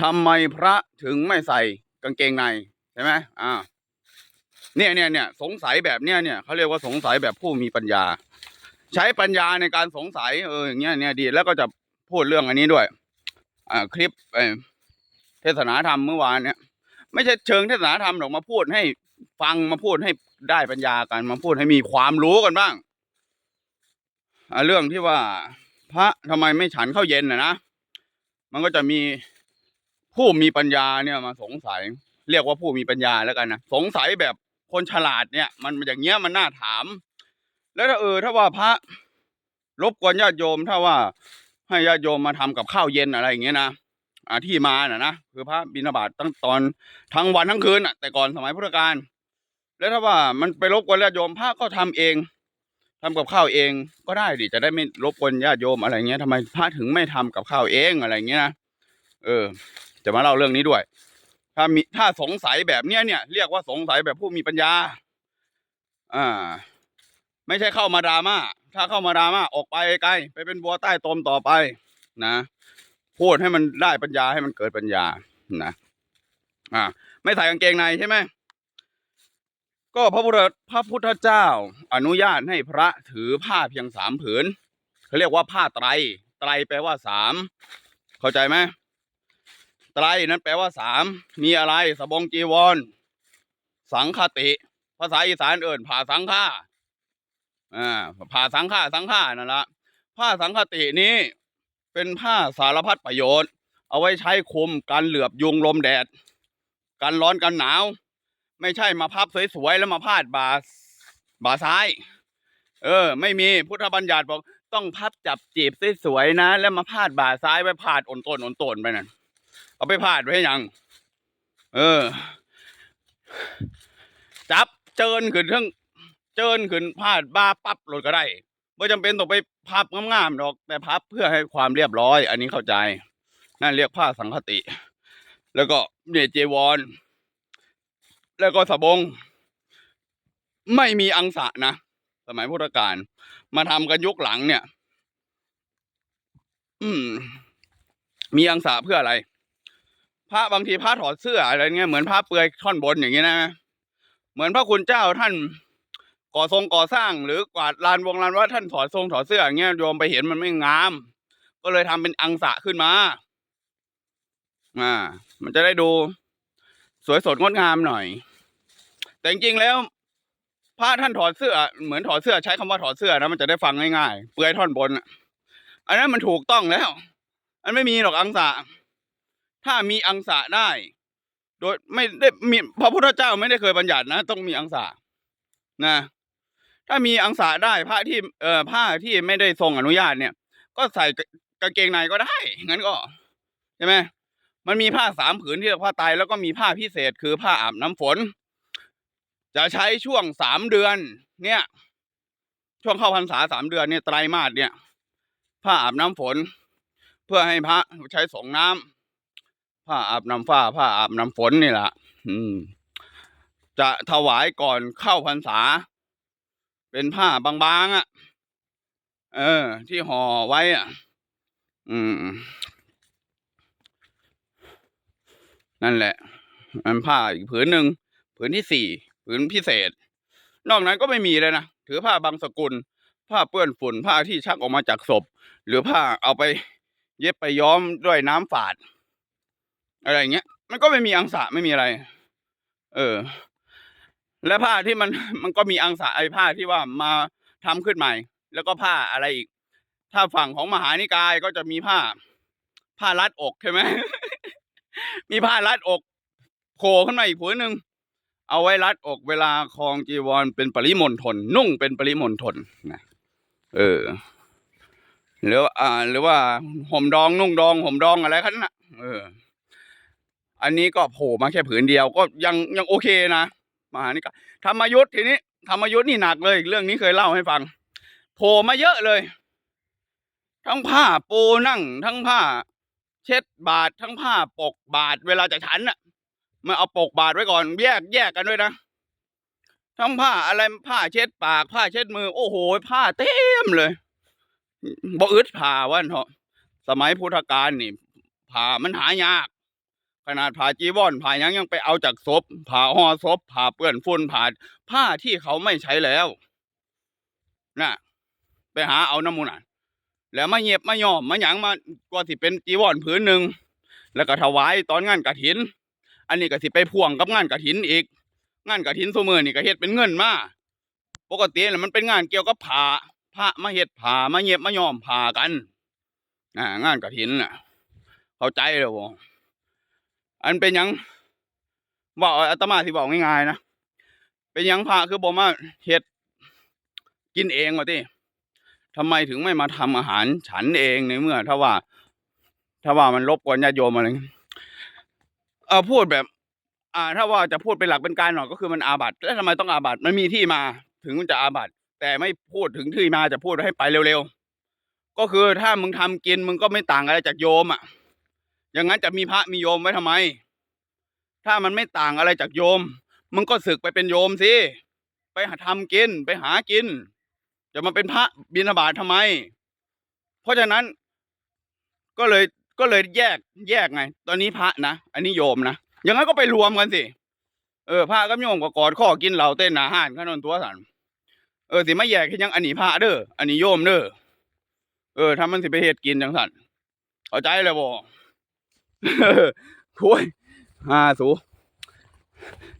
ทำไมพระถึงไม่ใส่กางเกงในใช่ไหมอ่าเนี่ยเนี่ยเนี่ยสงสัยแบบเนี้ยเนี่ยเขาเรียกว่าสงสัยแบบผู้มีปัญญา ใช้ปัญญาในการสงสัยเอออย่างเงี้ยเนี่ยดีแล้วก็จะพูดเรื่องอันนี้ด้วย อ่า คลิปเทศนาธรรมเมื่อวานเนี่ย ไม่ใช่เชิงเทศนาธรรมหรอกมาพูดให้ฟังมาพูดให้ได้ปัญญากันมาพูดให้มีความรู้กันบ้างอ่าเรื่องที่ว่าพระทำไมไม่ฉันข้าวเย็นนะนะมันก็จะมี ผู้มีปัญญาเนี่ยมาสงสัย เรียกว่าผู้มีปัญญาแล้วกันนะสงสัยแบบคนฉลาดเนี่ย มันอย่างเงี้ยมันน่าถาม แล้วถ้าเออ ถ้าว่าพระรบกวนญาติโยม ถ้าว่าให้ญาติโยมมาทำกับข้าวเย็นอะไรอย่างเงี้ยนะอ่าที่มาน่ะนะคือพระบิณฑบาตตั้งตอนทั้งวันทั้งคืนอะแต่ก่อนสมัยพุทธกาลแล้วถ้าว่ามันไปรบกวนญาติโยมพระก็ทำเองทำกับข้าวเองก็ได้ดิจะได้ไม่รบกวนญาติโยมอะไรเงี้ยทำไมพระถึงไม่ทำกับข้าวเองอะไรเงี้ยนะเออ จะมาเล่าเรื่องนี้ด้วย ถ้ามีถ้าสงสัยแบบเนี้ยเนี่ยเรียกว่าสงสัยแบบผู้มีปัญญา อ่า ไม่ใช่เข้ามาดราม่าถ้าเข้ามาดราม่าออกไปไกลไปเป็นบัวใต้ตมต่อไปนะพูดให้มันได้ปัญญาให้มันเกิดปัญญานะอ่า ไม่ใส่กางเกงในใช่ไหมก็พระพุทธพระพุทธเจ้า อนุญาตให้พระถือผ้าเพียงสามผืนเขาเรียกว่าผ้าไตร ไตรแปลว่าสามเข้าใจไหม ไตรนั้นแปลว่าสามมีอะไรสบงจีวร สังคติ ภาษาอีสานเอิ่นผ่าสังฆาอ่าผ่าสังฆาสังฆานั่นละผ้าสังคตินี้ เป็นผ้าสารพัดประโยชน์ เอาไว้ใช้คุมการเหลือบยุงลมแดด กันร้อนกันหนาว ไม่ใช่มาพับสวยๆแล้วมาพาดบ่าบ่าซ้าย เออ ไม่มีพุทธบัญญัติบอกต้องพับจับจีบสวยๆนะ แล้วมาพาดบ่าซ้ายไว้พาดอ่อนต้นอ่อนต้นไปนั่น เอาไปพาดไว้ให้ยัง เออ จับเจินขึ้นทั้งเจินขึ้นพาดบ้าปั๊บรถก็ได้ไม่จำเป็นต้องไปพับงามๆหรอก แต่พับเพื่อให้ความเรียบร้อย อันนี้เข้าใจ นั่นเรียกผ้าสังคติ แล้วก็เนี่ยเจวอนแล้วก็สบง ไม่มีอังสะนะ สมัยพุทธกาลมาทำกันยุคหลังเนี่ย อืม มีอังสะเพื่ออะไร พระบางทีพระถอดเสื้ออะไรเงี้ยเหมือนพระเปลือยท่อนบนอย่างนี้นะ เหมือนพระคุณเจ้าท่านก่อทรงก่อสร้าง หรือกวาดลานวงลานว่าท่านถอดทรงถอดเสื้ออย่างเงี้ยโยมไปเห็นมันไม่งาม ก็เลยทำเป็นอังสะขึ้นมาอ่า มันจะได้ดู สวยสดงดงามหน่อย แต่จริงๆแล้วพระท่านถอดเสื้อเหมือนถอดเสื้อใช้คำว่าถอดเสื้อนะมันจะได้ฟังง่ายๆเปลือยท่อนบนอะอันนั้นมันถูกต้องแล้ว อันไม่มีหรอกอังสะ ถ้ามีอังสะได้ โดยไม่ได้มีพระพุทธเจ้าไม่ได้เคยบัญญัตินะ ต้องมีอังสะนะ ถ้ามีอังสะได้ผ้าที่เอ่อผ้าที่ไม่ได้ทรงอนุญาตเนี่ย ก็ใส่กางเกงในก็ได้งั้นก็ใช่ไหมมันมีผ้าสามผืนที่เรียกผ้าไตรแล้วก็มีผ้าพิเศษคือผ้าอาบน้ำฝน จะใช้ช่วงสามเดือน เนี่ย ช่วงเข้าพรรษาสามเดือนเนี่ยไตรมาสเนี่ย ผ้าอาบน้ำฝน เพื่อให้พระใช้สงน้ำ ผ้าอาบน้ำฟ้าผ้าอาบน้ำฝนนี่แหละอืม จะถวายก่อนเข้าพรรษา เป็นผ้าบางๆอะ เออ ที่ห่อไว้อะ อืม นั่นแหละ มันผ้าอีกผืนหนึ่งผืนที่สี่ผืนพิเศษ นอกนั้นก็ไม่มีเลยนะถือผ้าบางสกุล ผ้าเปื้อนฝุ่นผ้าที่ชักออกมาจากศพ หรือผ้าเอาไปเย็บไปย้อมด้วยน้ำฝาด อะไรเงี้ย มันก็ไม่มีอังสะไม่มีอะไร เออ และผ้าที่มันมันก็มีอังสะไอ้ผ้าที่ว่ามาทำขึ้นใหม่ แล้วก็ผ้าอะไรอีก ถ้าฝั่งของมหานิกายก็จะมีผ้า ผ้ารัดอกใช่ไหมมีผ้ารัดอกโผล่ขึ้นมาอีกผืนหนึ่งเอาไว้รัดอกเวลาคลองจีวรเป็นปริมณฑลนุ่งเป็นปริมณฑลนะเออหรือว่าอ่า หรือว่าห่มดองนุ่งดองห่มดองอะไรกันนะเออ อันนี้ก็โผล่มาแค่ผืนเดียวก็ยังยังโอเคนะมหานิกายธรรมยุทธ์ทีนี้ธรรมยุทธ์นี่หนักเลย เรื่องนี้เคยเล่าให้ฟังโผล่มาเยอะเลย ทั้งผ้าปูนั่ง ทั้งผ้า เช็ดบาททั้งผ้าปกบาทเวลาจะฉันน่ะมาเอาปกบาทไว้ก่อนแยกแยกกันด้วยนะทั้งผ้าอะไรผ้าเช็ดปากผ้าเช็ดมือ โอ้โห ผ้าเต็มเลยบ่อึดผ้าวันเถอะสมัยพุทธกาลนี่ผ้ามันหายาก ขนาดผ่าจีวรผ่าหยังยังไปเอาจากศพผ่าห่อศพผ่าเปื้อนฝุ่นผ่าผ้าที่เขาไม่ใช้แล้วน่ะไปหาเอาน้ำมูลน่ะ แล้วมาเย็บมาย่อมมาหยังมากว่าสิเป็นจีวรผืนหนึ่งแล้วก็ถวายตอนงานกฐิน อันนี้ก็สิไปพ่วงกับงานกฐินอีก งานกฐินซุมือนี่ก็เฮ็ดเป็นเงินมาปกติแล้วมันเป็นงานเกี่ยวกับผ้าพระมาเฮ็ดผ้ามาเย็บมาย่อมผ้ากันอ่างานกฐินน่ะ เข้าใจเลยบ่ อันเป็นยังบอกอาตมาที่บอกง่ายๆนะเป็นยังพระคือบ่าเฮ็ดกินเองวะติทำไมถึงไม่มาทำอาหารฉันเองในเมื่อ ถ้าว่า ถ้าว่ามันรบกวนญาติโยมอะไรเออพูดแบบ อ่า ถ้าว่าจะพูดเป็นหลักเป็นการหน่อยก็คือมันอาบัติแล้วทำไมต้องอาบัติมันมีที่มา ถึงมันจะอาบัติแต่ไม่พูดถึงที่มาจะพูดให้ไปเร็วๆก็คือถ้ามึงทำกินมึงก็ไม่ต่างอะไรจากโยมอะ อย่างนั้นจะมีพระมีโยมไว้ทำไม ถ้ามันไม่ต่างอะไรจากโยมมึงก็ศึกไปเป็นโยมสิ ไปหาทำกินไปหากิน จะมาเป็นพระบิณฑบาตทำไม เพราะฉะนั้น ก็เลยก็เลยแยกแยกไง ตอนนี้พระนะ อันนี้โยมนะ อย่างนั้นก็ไปรวมกันสิ เออพระกับโยมก็กอดข้อกินเหล้าเต้นอาห่ารขนนตัวสันเออสิไมาแยกให้ยังอันนี้พระเด้อ อันนี้โยมเด้อ เออถ้ามันสิไปเฮ็ดกินจังสันเข้าใจเลยบ่ คุยอ่าสู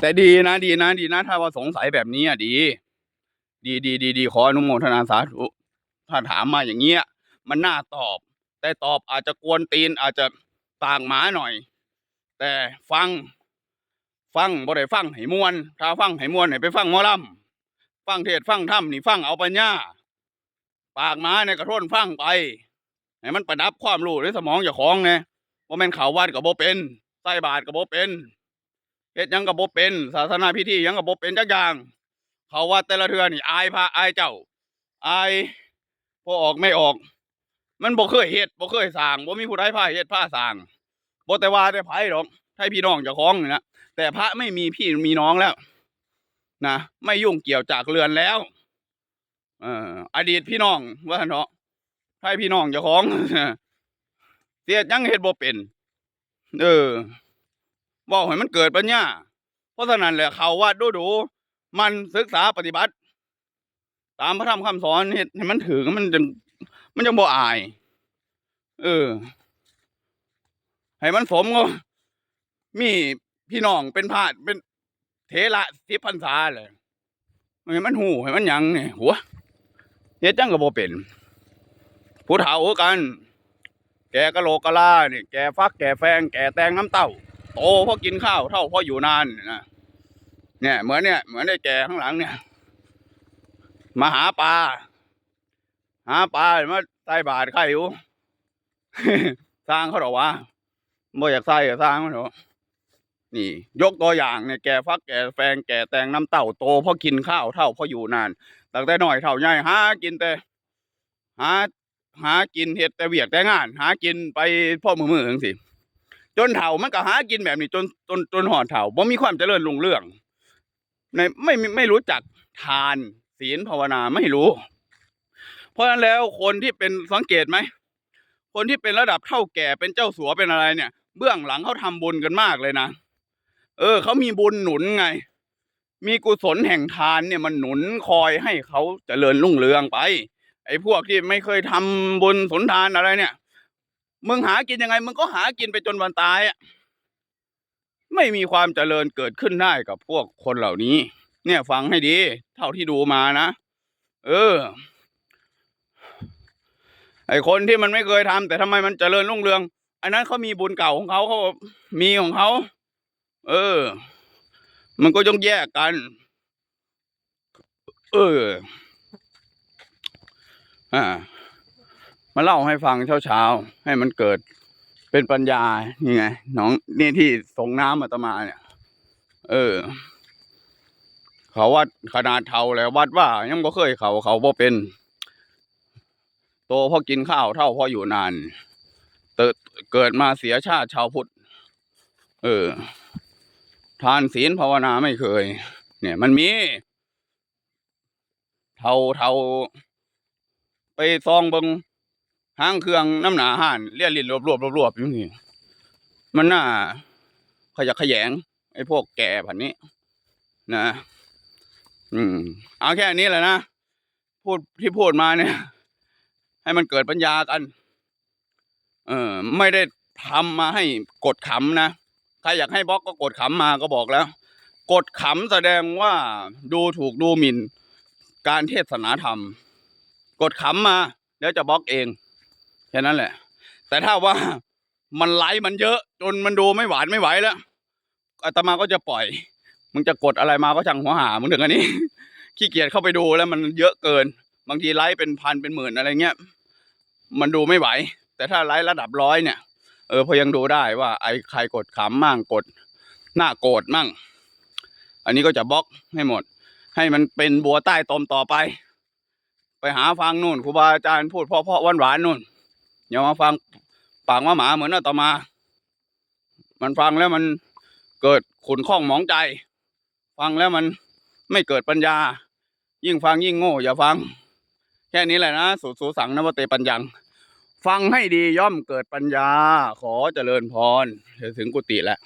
แต่ดีนะดีนะดีนะถ้าว่าสงสัยแบบนี้อะดี ดีดีดีดีขออนุโมทนาสาธุถ้าถามมาอย่างเงี้ย มันน่าตอบ แต่ตอบอาจจะกวนตีนอาจจะต่างหมาหน่อย แต่ฟัง ฟังบ่ได้ฟังให้มวนถ้าฟังให้มวนให้ไปฟังหมอลำฟังเทศฟังธรรมนี่ฟังเอาปัญญาปากหมาในกระโทนฟังไปให้มันประดับความรู้ในสมองเจ้าของไงว่ยาแม่นเขาววัดกับโบเป็นใส่บาตรกับโบเป็นเฮ็ดหยังกับโบเป็น ศาสนาพิธีหยังกับโบเป็นจักอย่าง เขาวัดแต่ละเทือนี่อายพระอายเจ้าอายพอออกไม่ออก มันบ่เคยเฮ็ดบ่เคยสร้างบ่มีผู้ใดพาเฮ็ดพาสร้างบ่แต่ว่าแต่ไผดอกให้พี่น้องเจ้าของนี่นะแต่พระไม่มีพี่มีน้องแล้ว นะไม่ยุ่งเกี่ยวจากเรือนแล้วเอ่ออดีตพี่น้องว่าซั่นเนาะให้พี่น้องเจ้าของ เสียยังเฮ็ดบ่เป็น เออเว้าให้มันเกิดปัญญาเพราะฉะนั้นแหละเขาว่าดูดูมันศึกษาปฏิบัติ ตามพระธรรมคำสอนเฮ็ดให้มันถึงมันจะมันจะบ่อาย เออ ให้มันสมก็มีพี่น้องเป็นพระเป็นเทระสิบพรรษาเลยให้มันหูให้มันยังเนี่ยหัวเฮ็ดจังก็บ่เป็นผู้เฒ่ากัน กกะโหลกกะลาเนี่ยแกฟักแกแฟง แกแตงน้ำเต้า โตเพราะกินข้าวเท่าเพราะอยู่นานนะเนี่ยเหมือนเนี่ยเหมือนได้แกข้างหลังเนี่ย มาหาปลาหาปลามาใส่บาทไข่อยู่สร้างเขาหรอวะบ่อยากใส่ก็สร้างเขาเถอนี่ ยกตัวอย่างเนี่ยแกฟักแกแฟงแกแตงน้ำเต้าโตเพราะกินข้าวเท่าเพราะอยู่นานตั้งแต่น้อยเท่าใหญ่หากินแต่หา หากินเห็ดแต่เวียกแต่งาน หากินไปพ่อมือมือจังสิจนเฒ่ามันก็หากินแบบนี้จนจนจนหอดเฒ่าบ่มีความเจริญรุ่งเรืองในไม่ไม่รู้จักทานศีลภาวนาไม่รู้ เพราะฉะนั้นแล้วคนที่เป็นสังเกตไหมคนที่เป็นระดับเท่าแก่เป็นเจ้าสัวเป็นอะไรเนี่ย เบื้องหลังเขาทำบุญกันมากเลยนะเออเขามีบุญหนุนไง มีกุศลแห่งทานเนี่ยมันหนุนคอยให้เขาเจริญรุ่งเรืองไป ไอ้พวกที่ไม่เคยทำบุญสนทานอะไรเนี่ย มึงหากินยังไง มึงก็หากินไปจนวันตายอะ ไม่มีความเจริญเกิดขึ้นได้กับพวกคนเหล่านี้ เนี่ยฟังให้ดี เท่าที่ดูมานะ เออ ไอ้คนที่มันไม่เคยทำแต่ทำไมมันเจริญรุ่งเรือง อันนั้นเขามีบุญเก่าของเขาเขามีของเขา เออ มันก็ต้องแยกกัน เออ อ่ามาเล่าให้ฟังเช้าๆให้มันเกิดเป็นปัญญานี่ไงน้องนี่ที่ส่งน้ำอาตมาเนี่ย เออ เขาวัดขนาดเท่าแล้ววัดว่า ยังบ่เคยเขาเขาบ่เป็น โตเพราะกินข้าวเท่าเพราะอยู่นานเติดเกิดมาเสียชาติชาวพุทธ เออ ทานศีลภาวนาไม่เคย เนี่ย มันมี เท่าเท่า ไปซองเบิงห้างเครื่องน้ำหนาห่านเลี่ยลินรวบรวบรวบรวบอยู่นี่มันน่าขยะแขยงไอ้พวกแก่ผันนี้ นะ อืม เอาแค่นี้แหละนะพูดที่พูดมาเนี่ย ให้มันเกิดปัญญากัน เออ ไม่ได้ทำมาให้กดขำนะใครอยากให้บล็อกก็กดขำมาก็บอกแล้ว กดขำแสดงว่าดูถูกดูหมิ่นการเทศนาธรรม กดขำมาแล้วจะบล็อกเองแค่นั้นแหละ แต่ถ้าว่ามันไลค์มันเยอะ จนมันดูไม่หวานไม่ไหวแล้วอาตมาก็จะปล่อย มึงจะกดอะไรมาก็ช่างหัวหามึงถึงอันนี้ ขี้เกียจเข้าไปดูแล้วมันเยอะเกิน บางทีไลค์เป็นพันเป็นหมื่นอะไรเงี้ยมันดูไม่ไหว แต่ถ้าไลค์ระดับร้อยเนี่ย เออพอยังดูได้ว่า ไอ้ใครกดขำมั่งกด หน้าโกรธมั่ง อันนี้ก็จะบล็อกให้หมด ให้มันเป็นบัวใต้ตมต่อไป หาฟังนู่นครูบาอาจารย์พูดเพราะๆหวานๆนู่นอย่ามาฟังปากว่าหมาเหมือนอาตมา มันฟังแล้วมันเกิดขุนข้องหมองใจ ฟังแล้วมันไม่เกิดปัญญา ยิ่งฟังยิ่งโง่ อย่าฟัง แค่นี้แหละนะสุสูสังนวเตปัญญัง ฟังให้ดีย่อมเกิดปัญญา ขอเจริญพรถึงกุฏิแล้ว